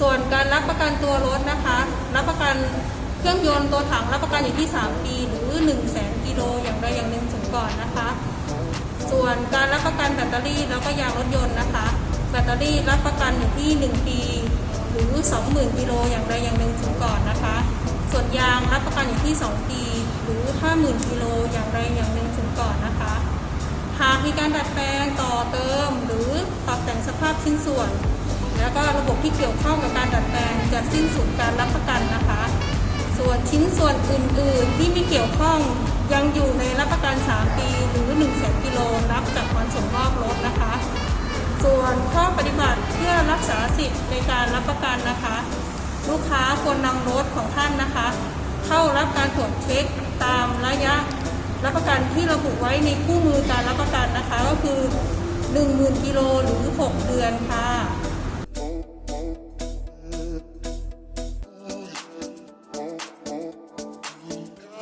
ส่วนการรับประกันตัวรถนะคะ รับประกันเครื่องยนต์ตัวถังรับประกันอยู่ที่ 3 ปี หรือ 1 0 0 0 0แสนกิโลอย่างใดอย่างหนึ่งถึงก่อนนะคะ ส่วนการรับประกันแบตเตอรี่แล้วก็ยางรถยนต์นะคะ แบตเตอรี่รับประกันอยู่ที่ 1 ปี หรือ 20,000กิโลอย่างใดอย่างหนึ่งถึงก่อนนะคะ ส่วนยางรับประกันอยู่ที่ 2 ปี หรือ 50,000กิโลอย่างใดอย่างหนึ่งถึงก่อนนะคะหากมีการดัดแปลงต่อเติม หรือปรับแต่งสภาพชิ้นส่วน แล้วก็ระบบที่เกี่ยวข้อง การรับประกันนะคะ ส่วนชิ้นส่วนอื่น ๆ ที่ไม่เกี่ยวข้องยังอยู่ในรับประกัน 3 ปีหรือ1 0 0 0 0กิโลนับจากวันส่งมอบรถนะคะ ส่วนข้อปฏิบัติเพื่อรักษาสิทธิ์ในการรับประกันนะคะ ลูกค้าควรนำรถของท่านนะคะ เข้ารับการตรวจเช็คตามระยะรับประกันที่ระบุไว้ในคู่มือการรับประกันนะคะ ก็คือ 10,000กิโลหรือ 6 เดือนค่ะ